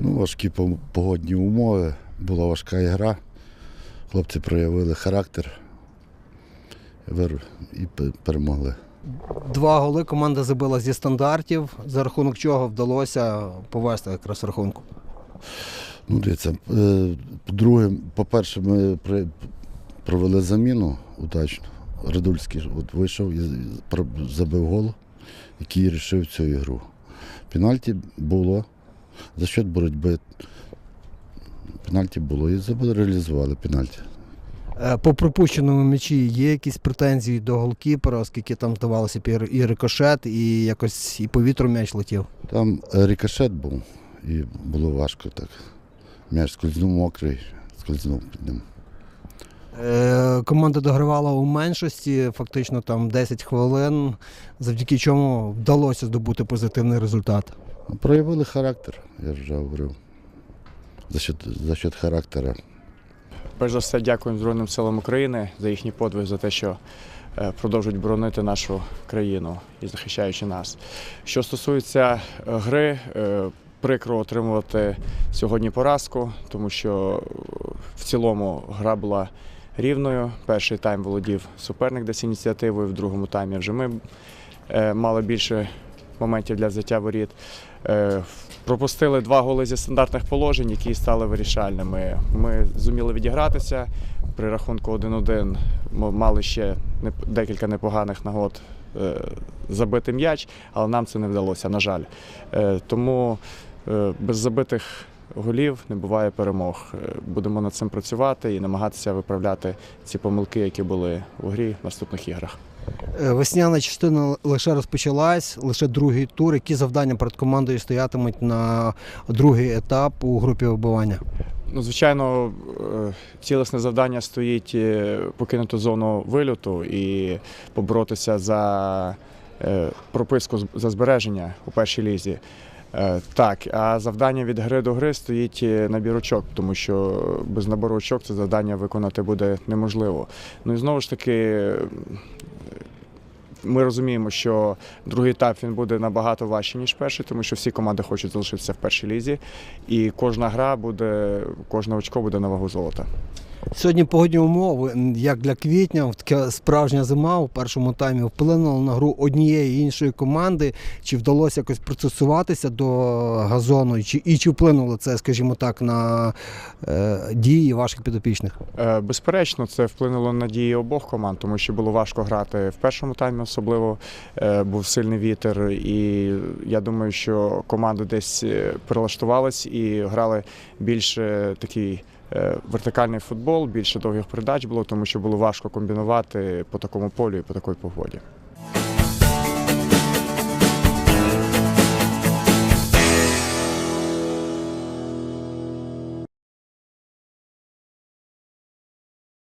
Ну, важкі погодні умови, була важка ігра. Хлопці проявили характер і перемогли. Два голи команда забила зі стандартів, за рахунок чого вдалося повести якраз рахунку. Ну, дивіться, е, по-друге, по-перше, ми провели заміну удачно. Радульський от вийшов і забив гол, який рішив цю ігру. Пенальті було за счет боротьби. Пенальті було і реалізували пенальті. Е, По пропущеному м'ячі є якісь претензії до голкіпера, оскільки там здавалося б і рикошет, і якось і повітру м'яч летів. Там е, рикошет був, і було важко так. М'яч скользнув мокрий, скользнув під ним. Е, Команда догравала у меншості, фактично там 10 хвилин, завдяки чому вдалося здобути позитивний результат. Проявили характер, я вже говорив. За счет, за счет характера. Перш за все, дякуємо Збройним силам України за їхній подвиг, за те, що е, продовжують боронити нашу країну і захищаючи нас. Що стосується е, гри, е, прикро отримувати сьогодні поразку, тому що в цілому гра була рівною. Перший тайм володів суперник десь ініціативою, в другому таймі вже ми мали більше моментів для взяття воріт. Е, Пропустили два голи зі стандартних положень, які стали вирішальними. Ми зуміли відігратися. При рахунку 1-1 ми мали ще декілька непоганих нагод е, забити м'яч, але нам це не вдалося, на жаль. Е, Тому без забитих голів не буває перемог. Е, Будемо над цим працювати і намагатися виправляти ці помилки, які були у грі в наступних іграх. Е, Весняна частина лише розпочалась, лише другий тур. Які завдання перед командою стоятимуть на другий етап у групі вибивання? Ну, звичайно, е, цілесне завдання стоїть покинути зону вильоту і поборотися за прописку за збереження у першій лізі. Е, Так, а завдання від гри до гри стоїть е, набір очок, тому що без набору очок це завдання виконати буде неможливо. Ну і знову ж таки, ми розуміємо, що другий етап він буде набагато важче, ніж перший, тому що всі команди хочуть залишитися в першій лізі. І кожна гра буде, кожне очко буде на вагу золота. Сьогодні погодні умови, як для квітня, така справжня зима у першому таймі вплинула на гру однієї і іншої команди. Чи вдалося якось процесуватися до газону, чи, і чи вплинуло це, скажімо так, на е, дії ваших підопічних? Е, Безперечно, це вплинуло на дії обох команд, тому що було важко грати в першому таймі, особливо е, був сильний вітер. І я думаю, що команди десь е, прилаштувались і грали більш е, такий вертикальний футбол, більше довгих передач було, тому що було важко комбінувати по такому полю і по такій погоді.